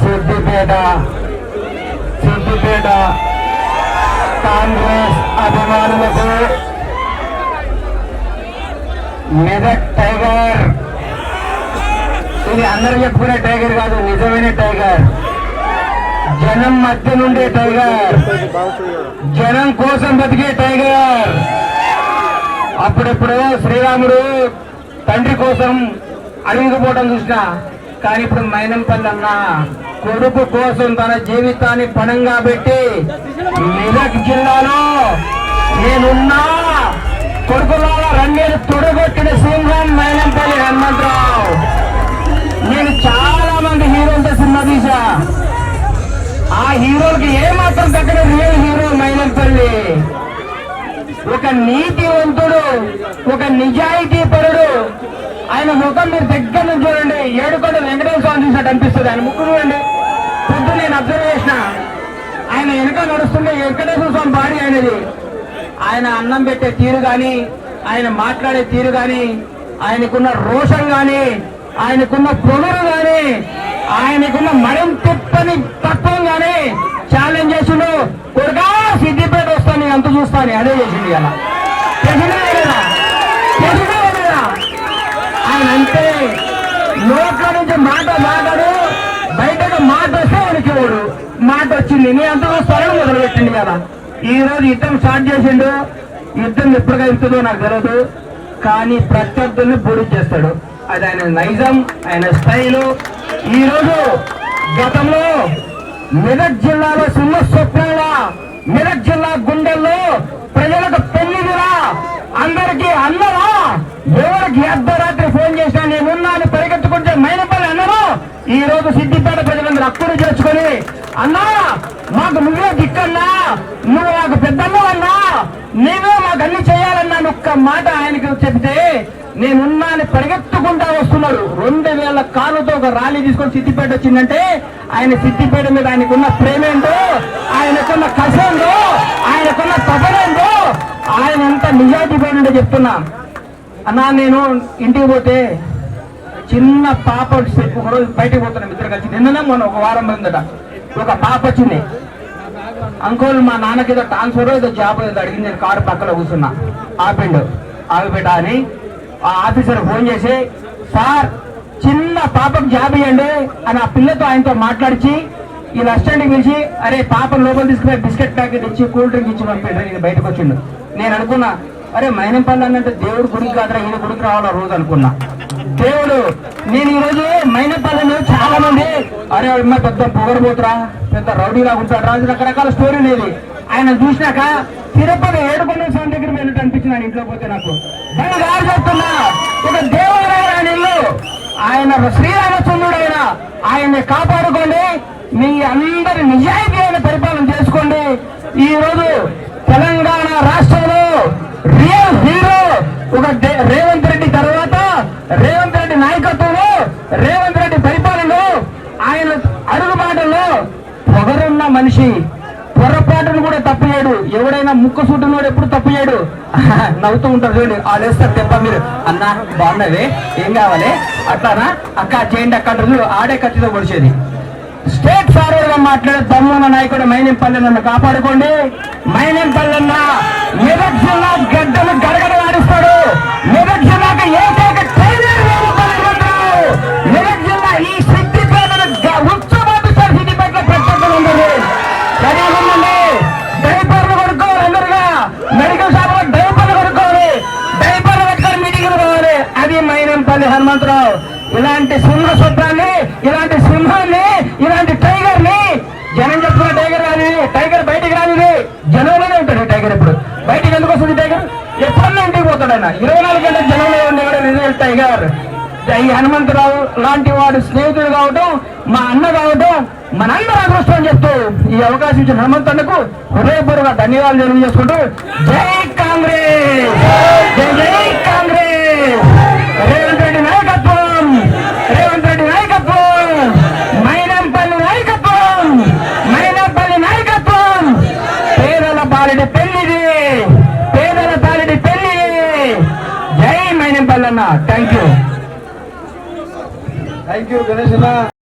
సిద్దిపేట సిద్దిపేట కాంగ్రెస్ అభిమానులకు మెదక్ టైగర్. ఇది అందరూ చెప్పుకునే టైగర్ కాదు నిజమైన టైగర్. జనం మధ్య నుండే టైగర్. జనం కోసం బతికే టైగర్. అప్పుడెప్పుడు శ్రీరాముడు తండ్రి కోసం అడిగిపోవడం చూసిన కానీ ఇప్పుడు మైనంపల్లి అన్న కొడుకు కోసం తన జీవితాన్ని పణంగా పెట్టి మెదక్ జిల్లాలో నేనున్నా. కొడుకులో రంగేలు తొడగొట్టిన సింహం మైనంపల్లి హనుమంతరావు. నేను చాలా మంది హీరోలతో సినిమా తీసా ఆ హీరోలకి ఏమాత్రం దక్కన రియల్ హీరో మైనంపల్లి. ఒక నీతివంతుడు ఒక నిజాయితీ పరుడు ఆయన ముఖం మీరు దగ్గర నుంచి చూడండి. ఏడుకొండ వెంకటేశ్వర స్వామి చూసినట్టు అనిపిస్తుంది. ఆయన ముక్కు చూడండి. పొద్దు నేను అబ్జర్వ్ చేసిన. ఆయన వెనక నడుస్తుంటే వెంకటేశ్వర స్వామి బాడీ ఆయనది. ఆయన అన్నం పెట్టే తీరు కానీ ఆయన మాట్లాడే తీరు కానీ ఆయనకున్న రోషం కానీ ఆయనకున్న పొగరు గాని ఆయనకున్న మరం తిప్పని తత్వం కానీ ఛాలెంజ్ చేసిండు. కొడుకా సిద్దిపేట వస్తాను అంత చూస్తాను. అదే చేసిండు అలా తెలిసినా లేదా? తెలిసినా లేదా? ఆయన అంతే నోట్ల నుంచి మాట మాట్లాడు బయటకు మాట వస్తే వణికేవాడు మాట వచ్చింది. నీ అంత స్వరం మొదలుపెట్టింది కదా ఈ రోజు యుద్ధం స్టార్ట్ చేసిండు. యుద్ధం ఎప్పుడు కలుగుతుందో నాకు తెలియదు కానీ ప్రత్యర్థుల్ని బూడి చేస్తాడు. అది ఆయన నైజం ఆయన స్టైలు. ఈ రోజు గతంలో మెదక్ జిల్లాలో సింహ స్వప్నాల మెదక్ జిల్లా గుండెల్లో ప్రజలకు పెళ్ళిదిరా అందరికి అన్నరా ఎవరికి అర్ధరాత్రి ఫోన్ చేసినా నేనున్నా అని పరిగెత్తుకుంటే మైనపల్లి అన్నారు ఈ రోజు సిద్దిపేట ప్రజలందరూ అక్కుడు చేసుకొని అన్నా మాకు నువ్వే దిక్కన్నా నువ్వు మాకు పెద్దన్నో అన్నా నీవే మాకు అన్ని చేయాలన్నా ఒక్క మాట ఆయనకి చెప్తే నేనున్నా అని పరిగెత్తుకుంటా వస్తున్నారు. రెండు వేల కాళ్ళతో ఒక ర్యాలీ తీసుకొని సిద్దిపేట వచ్చిందంటే ఆయన సిద్దిపేట మీద ఆయనకున్న ప్రేమేంటో ఆయనకున్న కసేందో ఆయనకున్న తపనేందో ఆయన ఎంత నిజాయితీ పడినో చెప్తున్నా. అన్నా నేను ఇంటికి పోతే చిన్న పాప ఒకరోజు బయటకు పోతున్నాం ఇద్దరు కలిసి. నిన్ననే మొన్న ఒక వారం పోయిందట. ఒక పాప వచ్చింది. అంకోల్ మా నాన్నకి ఏదో ట్రాన్స్ఫర్ ఏదో జాబ్ ఏదో అడిగింది. నేను కారు పక్కన కూర్చున్నా. ఆపిండు. ఆగిపెట్ట అని ఆ ఆఫీసర్ ఫోన్ చేసి సార్ చిన్న పాపకు జాబ్ ఇవ్వండి అని ఆ పిల్లతో ఆయనతో మాట్లాడిచి ఈ రెస్టారెంట్కి పిలిచి అరే పాప లోపల తీసుకుపోయి బిస్కెట్ ప్యాకెట్ ఇచ్చి కూల్ డ్రింక్ ఇచ్చి పంపిండు నేను బయటకు వచ్చిండు. నేను అనుకున్నా అరే మైనంపల్లి అన్నంటే దేవుడు గుడికి కాదురా ఈయన గుడికి రావాలా రోజు అనుకున్నా. దేవుడు నేను ఈ రోజు మైనపల్లిలో చాలా మంది అరే అమ్మ పెద్ద పొగరబోతురా పెద్ద రౌడీలా ఉంటాడు రాజు రకరకాల స్టోరీ లేదు ఆయన చూసినాక తిరుపతి ఏడుకొండ స్వామి దగ్గర వెళ్ళినట్టు అనిపించింది ఆయన ఇంట్లో పోతే నాకు. బంగారు చెప్తున్నా ఒక దేవాలయం ఇల్లు. ఆయన శ్రీరామచంద్రుడు ఆయన ఆయన్ని కాపాడుకోండి మీ అందరి నిజాయితీ అయిన పరిపాలన చేసుకోండి. ఈ రోజు తెలంగాణ మనిషి పొరపాటును కూడా తప్పు చేయడు. ఎవడైనా ముక్క సూటునోడు ఎప్పుడు తప్పు చేయడు. నవ్వుతూ ఉంటారు చూడండి. వాళ్ళు వేస్తారు తెప్ప మీరు. అన్న బాగున్నది ఏం కావాలి? అట్లానా? అక్క చేయండి అక్క అంటారు ఆడే కత్తితో పొడిచేది. స్టేట్ ఫార్వర్డ్గా మాట్లాడే దమ్మున్న నాయకుడు మైనంపల్లి నన్ను కాపాడుకోండి. మైనంపల్లెన్న మెదక్ జిల్లా మైనంపల్లి హనుమంతరావు ఇలాంటి సింహ ఇలాంటి సింహాన్ని ఇలాంటి టైగర్ని జనం చెప్తున్న టైగర్ రాని టైగర్ బయటికి రానిది జనంలోనే ఉంటాడు టైగర్ ఇప్పుడు. బయటికి ఎందుకు వస్తుంది టైగర్? ఎప్పుడన్నా ఇంటికి పోతాడు ఆయన. ఇరవై నాలుగు గంటల జనంలో ఉండేవాడు రిజల్ట్ టైగర్. ఈ హనుమంతరావు లాంటి వాడు స్నేహితుడు కావటం మా అన్న కావటం మనందరూ అదృష్టం అని చెప్తూ ఈ అవకాశం ఇచ్చిన హనుమంతన్నకు హృదయపూర్వక ధన్యవాదాలు తెలియజేసుకుంటూ జై కాంగ్రెస్! జై జై! పెళ్ళి జై మైనంపల్లి